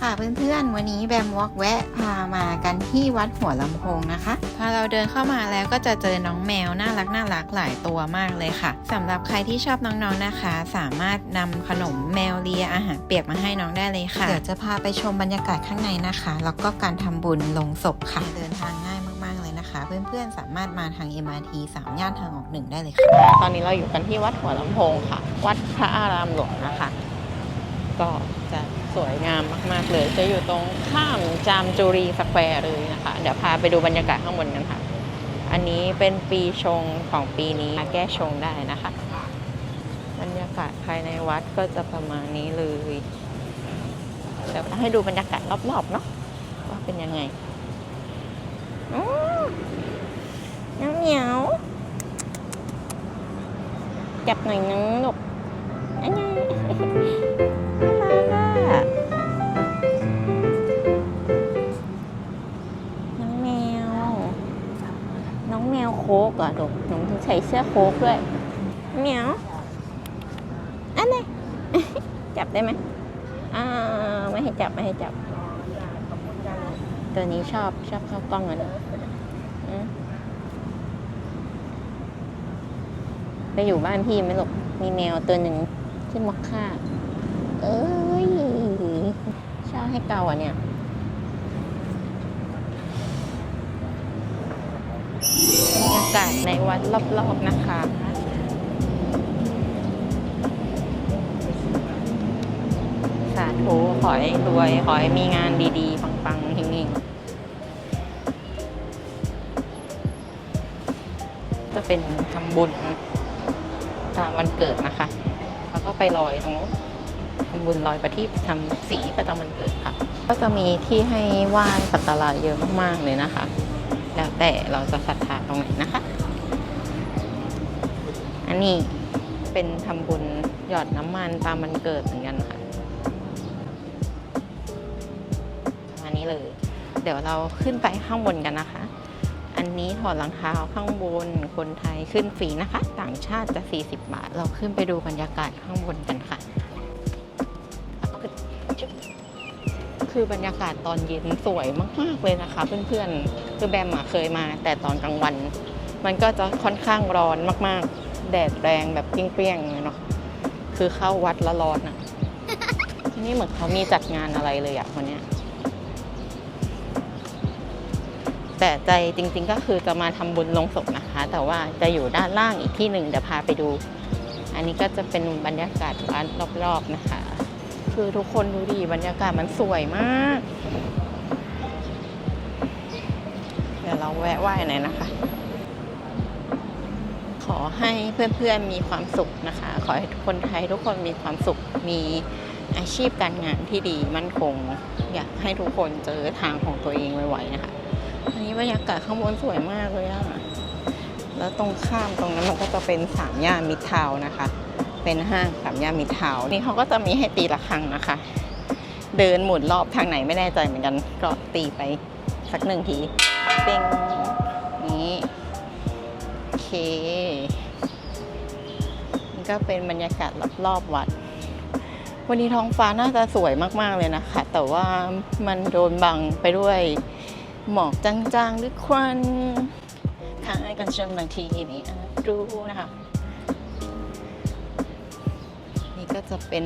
ค่ะเพื่อนๆ วันนี้แบมวอกแวะพามากันที่วัดหัวลำโพงนะคะ พอเราเดินเข้ามาแล้วก็จะเจอน้องแมวน่ารักน่ารักหลายตัวมากเลยค่ะสำหรับใครที่ชอบน้องๆนะคะ สามารถนำขนมแมวเลียอาหารเปียกมาให้น้องได้เลยค่ะ เดี๋ยวจะพาไปชมบรรยากาศข้างในนะคะ แล้วก็การทำบุญลงศพค่ะ เดินทางง่ายมากๆเลยนะคะ เพื่อนๆ สามารถมาทาง MRT 3 ย่านทางออกหนึ่งได้เลยค่ะ ตอนนี้เราอยู่กันที่วัดหัวลำโพงค่ะ วัดพระอารามหลวงนะคะ ก็ จะสวยงามมาก ๆ เลย จะอยู่ตรงข้ามจามจุรีสแควร์เลยนะคะ เดี๋ยวพาไปดูบรรยากาศข้างบนกันค่ะ อันนี้เป็นปีชงของปีนี้มาแก้ชงได้นะคะ บรรยากาศภายในวัดก็จะประมาณนี้เลยเดี๋ยวให้ดูบรรยากาศรอบ ๆ เนาะว่าเป็นยังไงน้ำเหนียวจับหน่อยนึงลูก อันนี้น่ารักอะน้องแมว น้องแมวโคกอะลูกหนูใส่เสื้อโคกด้วยเหมียวอันนี้จับได้ไหมอ่าไม่ให้จับไม่ให้จับ ตัวนี้ชอบชอบเข้ากล้องอะนะอืมไปอยู่บ้านพี่ไหมลูกมีแมวตัวหนึ่ง ชื่อมอคค่าเอ้ยชอบให้เกาอะเนี่ยบรรยากาศในวัดรอบๆนะคะสาธุขอให้รวย ขอให้มีงานดีๆ ปังๆเฮงๆจะเป็นทำบุญตามวันเกิดนะคะ ไปลอยตรงนู้นทำบุญลอยประทีปทำสีประจำวันเกิดค่ะ ก็จะมีที่ให้ไหว้สักการะเยอะมากๆเลยนะคะ แล้วแต่เราจะศรัทธาตรงไหนนะคะ อันนี้เป็นทำบุญหยอดน้ำมันตามวันเกิดเหมือนกันค่ะอันนี้เลย เดี๋ยวเราขึ้นไปข้างบนกันนะคะ อันนี้ถอดรองเท้าข้างบนคนไทยขึ้นฟรีนะคะ ต่างชาติจะ 40 บาท เราขึ้นไปดูบรรยากาศข้างบนกันค่ะจุ๊บคือบรรยากาศตอนเย็นสวยมาก ๆ เลยนะคะ เพื่อนๆ คือแบมอะเคยมา แต่ตอนกลางวัน มันก็จะค่อนข้างร้อนมากๆ แดดแรงแบบเปรี้ยงๆเลยเนาะคือเข้าวัดแล้วร้อนอะนี่เหมือนเขามีจัดงานอะไรเลยอะวันเนี้ย แต่ใจจริงๆก็คือจะมาทำบุญลงศพนะคะ แต่ว่าจะอยู่ด้านล่างอีกที่หนึ่งเดี๋ยวพาไปดู อันนี้ก็จะเป็นบรรยากาศร้านรอบๆนะคะ คือทุกคนดูดิบรรยากาศมันสวยมาก เดี๋ยวเราแวะไหว้หน่อยนะคะ ขอให้เพื่อนๆมีความสุขนะคะ ขอให้คนไทยทุกคนมีความสุขมีอาชีพการงานที่ดีมั่นคง อยากให้ทุกคนเจอทางของตัวเองไวๆนะคะ อันนี้บรรยากาศข้างบนสวยมากเลยอะแล้วตรงข้ามตรงนั้นมันก็จะเป็นสามย่านมิทาวน์นะคะ เป็นห้างสามย่านมิทาวน์นี่เขาก็จะมีให้ตีละครั้งนะคะ เดินหมุนรอบทางไหนไม่แน่ใจเหมือนกัน ก็ตีไปสักหนึ่งทีเป้งนี้โอเคนี่ก็เป็นบรรยากาศรอบๆวัด วันนี้ท้องฟ้าน่าจะสวยมากๆเลยนะคะ แต่ว่ามันโดนบังไปด้วย หมอกจางๆ หรือควันทางให้กันชมบางทีนี่ดูนะคะ นี่ก็จะเป็น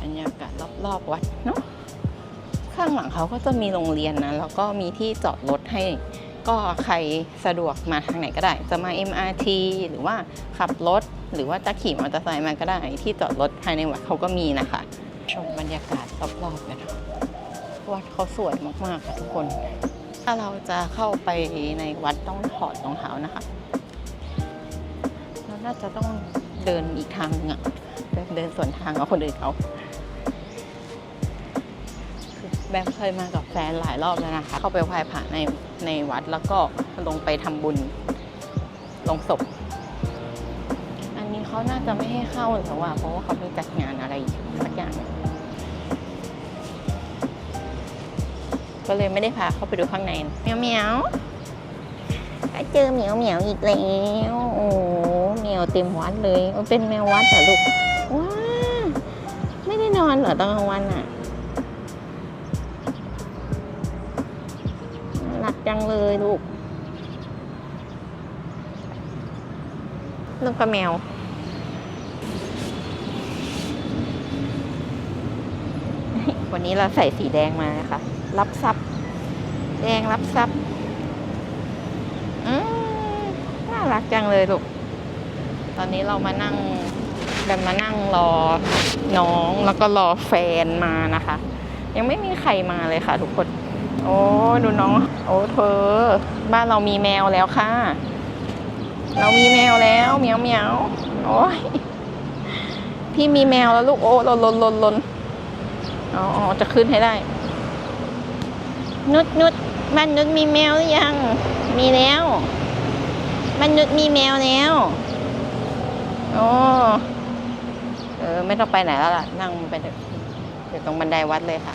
บรรยากาศรอบๆวัดเนาะข้างหลังเขาก็จะมีโรงเรียนนะ แล้วก็มีที่จอดรถให้ก็ใครสะดวกมาทางไหนก็ได้ จะมา MRT หรือว่าขับรถ หรือว่าจะขี่มอเตอร์ไซค์มาก็ได้ ที่จอดรถภายในวัดเขาก็มีนะคะ ชมบรรยากาศรอบๆกันนะ วัดเขาสวยมากๆค่ะทุกคน ถ้าเราจะเข้าไปในวัดต้องถอดรองเท้านะคะเราน่าจะต้องเดินอีกทางนึงอะเดินสวนทางกับคนอื่นเขาแบมเคยมากับแฟนหลายรอบแล้วนะคะ เข้าไปไหว้พระในในวัดแล้วก็ลงไปทำบุญลงศพ อันนี้เขาน่าจะไม่ให้เข้าหรือว่าเพราะว่าเขาไปจัดงานอะไรสักอย่าง ก็เลยไม่ได้พาเข้าไปดูข้างในเหมียวเมียวเจอเหมียวเหมียวอีกแล้วโอ้เหมียวเต็มวัดเลยเป็นแมววัดเหรอลูกว้าไม่ได้นอนเหรอตอนกลางวันอะหลักจังเลยลูกลูกกระแมววันนี้เราใส่สีแดงมานะคะ รับซับแดงรับซับอืมน่ารักจังเลยลูก ตอนนี้เรามานั่งแบบมานั่งรอน้องแล้วก็รอแฟนมานะคะ ยังไม่มีใครมาเลยค่ะทุกคน โอ้ดูน้อง โอ้เธอ บ้านเรามีแมวแล้วค่ะ เรามีแมวแล้วเหมียวเหมียวโอ้ยพี่มีแมวแล้วลูกโอ้ลนลนลนลนอ๋ออ๋อจะขึ้นให้ได้ นุดนุดบ้านนุดมีแมวหรือยัง มีแล้วบ้านนุดมีแมวแล้วโอ้เออไม่ต้องไปไหนแล้วล่ะ นั่งไปเถอะอยู่ตรงบันไดวัดเลยค่ะ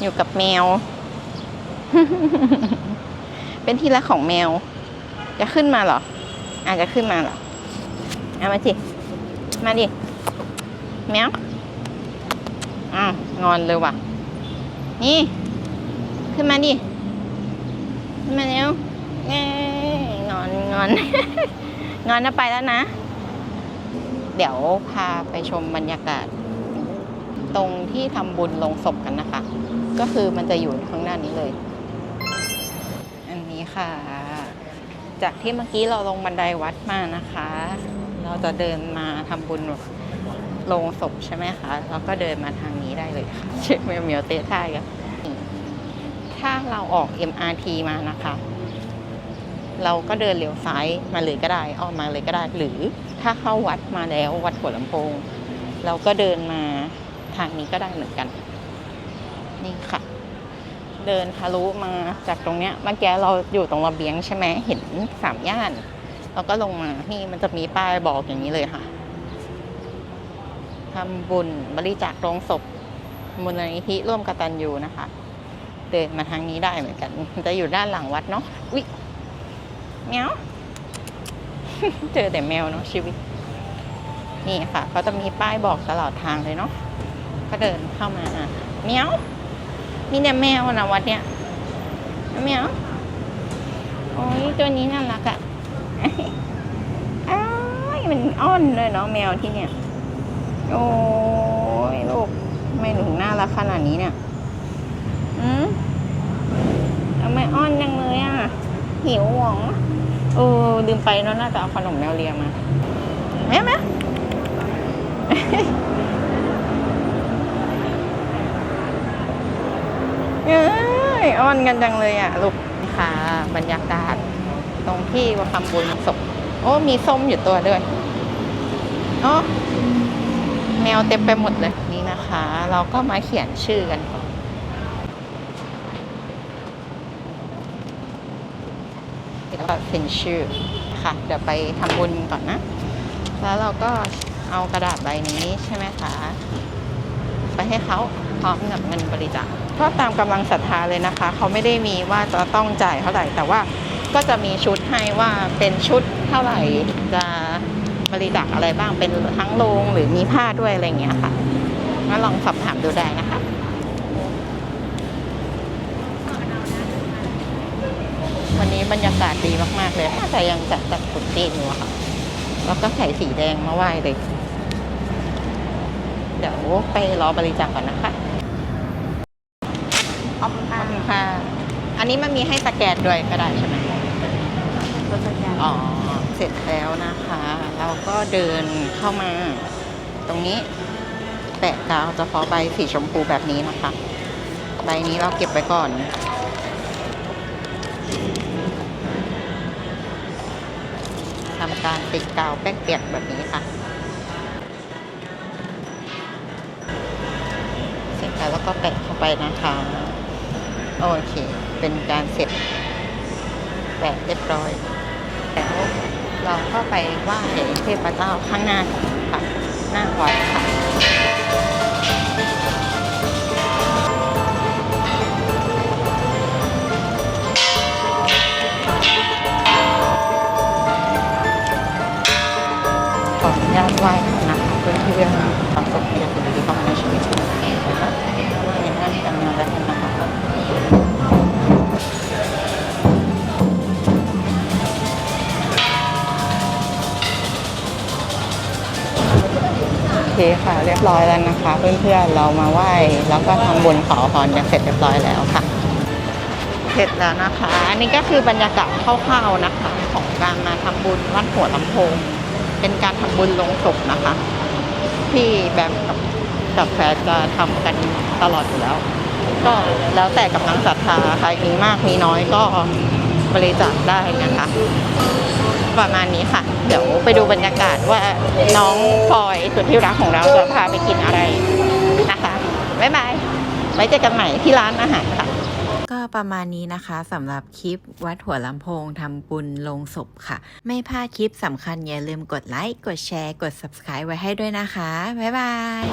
อยู่กับแมว เป็นที่รักของแมว จะขึ้นมาเหรอ อาจจะขึ้นมาเหรอเอามาสิมาดิแมวอ้าวงอนเลยว่ะ นี่ ขึ้นมาดิ ขึ้นมาเร็วเงอนงอน งอนนะไปแล้วนะ เดี๋ยวพาไปชมบรรยากาศ ตรงที่ทำบุญลงศพกันนะคะ ก็คือมันจะอยู่ข้างหน้านี้เลย อันนี้ค่ะ จากที่เมื่อกี้เราลงบันไดวัดมานะคะ เราจะเดินมาทำบุญ ลงศพใช่ไหมคะเราก็เดินมาทางนี้ได้เลยค่ะเช็คเมียวเมียวเตะท่ายกันถ้าเราออก MRT มานะคะ เราก็เดินเลี้ยวซ้ายมาเลยก็ได้ออกมาเลยก็ได้ หรือถ้าเข้าวัดมาแล้ววัดหัวลำโพง เราก็เดินมาทางนี้ก็ได้เหมือนกัน นี่ค่ะ เดินทะลุมาจากตรงเนี้ยเมื่อกี้เราอยู่ตรงระเบียงใช่ไหมเห็นสามย่านเราก็ลงมานี่มันจะมีป้ายบอกอย่างนี้เลยค่ะ ทำบุญบริจาคโรงศพมูลนิธิร่วมกตัญญูนะคะเดินมาทางนี้ได้เหมือนกัน จะอยู่ด้านหลังวัดเนาะวิแมวเจอแต่แมวเนาะชีวิต นี่ค่ะเขาจะมีป้ายบอกตลอดทางเลยเนาะก็เดินเข้ามาแมวมีแต่แมวนะวัดเนี้ยแมวโอ้ยตัวนี้น่ารักอะ่ะอ้ายมันอ้อนเลยเนาะแมวที่เนี่ย โอ้ยลูกทำไม่หนูน่ารักขนาดนี้เนี่ยอืมทำไมอ้อนจังเลยอะ หิวหวงเออลืมไปเนาะน่าจะเอาขนมแมวเลียมาแม่ไหมเอ้ยอ้อนกันจังเลยอะลูกค่ะ บรรยากาศ ตรงที่ว่าทำบุญศพโอ้มีส้มอยู่ตัวด้วยโอ้ แมวเต็มไปหมดเลยนี่นะคะ เราก็มาเขียนชื่อกันก่อนแล้วก็เซ็นชื่อค่ะ เดี๋ยวไปทำบุญก่อนนะ แล้วเราก็เอากระดาษใบนี้ใช่ไหมคะ ไปให้เขาพร้อมกับเงินบริจาคก็ตามกำลังศรัทธาเลยนะคะ เขาไม่ได้มีว่าจะต้องจ่ายเท่าไหร่ แต่ว่าก็จะมีชุดให้ว่าเป็นชุดเท่าไหร่จะ บริจาคอะไรบ้างเป็นทั้งโรงหรือมีผ้าด้วยอะไรอย่างเงี้ยค่ะก็ลองสอบถามดูได้นะคะวันนี้บรรยากาศดีมากๆเลยแต่ยังจัดจัดขุนตีนอยู่อะค่ะ แล้วก็ใส่สีแดงมาไหว้เลย เดี๋ยวไปรอบริจาคก่อนนะคะขอบคุณค่ะขอบคุณค่ะอันนี้มันมีให้สแกนด้วยก็ได้ใช่ไหมตัวสแกนอ๋อ เสร็จแล้วนะคะ เราก็เดินเข้ามาตรงนี้ แปะกาวเฉพาะใบสีชมพูแบบนี้นะคะ ใบนี้เราเก็บไว้ก่อน ทำการติดกาวแป้งเปียกแบบนี้ค่ะ เสร็จแล้วก็แปะเข้าไปนะคะ โอเค เป็นการเสร็จแปะเรียบร้อยแล้ว เราก็ไปไหว้เทพเจ้าข้างหน้าค่ะหน้าวัดค่ะขออนุญาตไหว้นะคะเพื่อนๆความสุขที่จะถึงที่เข้ามาในชีวิตนะคะว่าในหน้าที่การานและ ร้อยแล้วนะคะ เพื่อนๆเรามาไหว้แล้วก็ทำบุญขอพรกันเสร็จเรียบร้อยแล้วค่ะ เสร็จแล้วนะคะอันนี้ก็คือบรรยากาศคร่าวๆนะคะ ของการมาทำบุญวัดหัวลำโพง เป็นการทำบุญลงศพนะคะ ที่แบมกับกับแฟนจะทำกันตลอดอยู่แล้ว ก็แล้วแต่กำลังศรัทธาใครมีมากมีน้อยก็บริจาคได้นะคะ ประมาณนี้ค่ะ เดี๋ยวไปดูบรรยากาศว่าน้องฟอยสุดที่รักของเราจะพาไปกินอะไรนะคะบ๊ายบายไว้เจอกันใหม่ที่ร้านอาหารค่ะก็ประมาณนี้นะคะสำหรับคลิปวัดหัวลำโพงทำบุญลงศพค่ะ ไม่พลาดคลิปสำคัญอย่าลืมกดไลค์ กดแชร์ กด subscribe ไว้ให้ด้วยนะคะ บ๊ายบาย